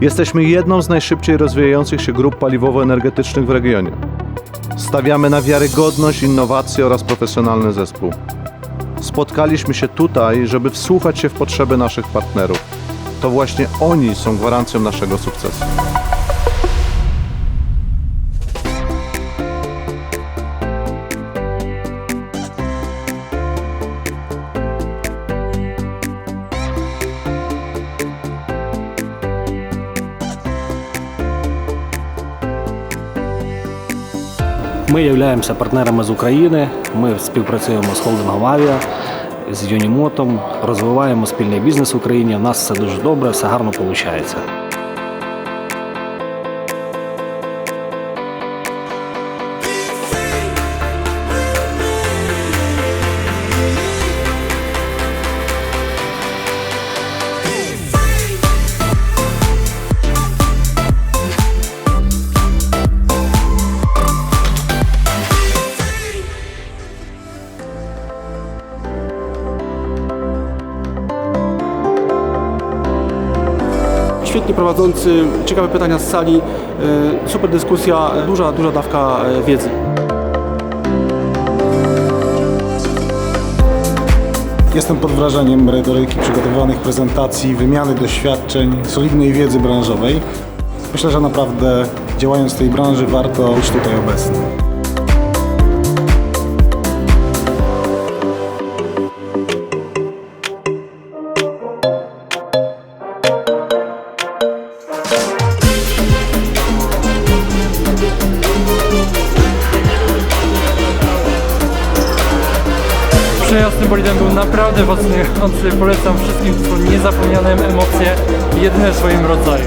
Jesteśmy jedną z najszybciej rozwijających się grup paliwowo-energetycznych w regionie. Stawiamy na wiarygodność, innowacje oraz profesjonalny zespół. Spotkaliśmy się tutaj, żeby wsłuchać się w potrzeby naszych partnerów. To właśnie oni są gwarancją naszego sukcesu. Ми являємося партнерами з України. Ми співпрацюємо з холдингом Авіа, з Юнімотом, розвиваємо спільний бізнес в Україні. У нас все дуже добре, все гарно виходить. Świetnie prowadzący, ciekawe pytania z sali, e, super dyskusja, duża, duża dawka e, wiedzy. Jestem pod wrażeniem merytoryki przygotowanych prezentacji, wymiany doświadczeń, solidnej wiedzy branżowej. Myślę, że naprawdę działając w tej branży warto być tutaj obecnym. Przejazd tym bolidem był naprawdę fascynujący. Polecam wszystkim, są niezapomniane emocje, jedyne w swoim rodzaju.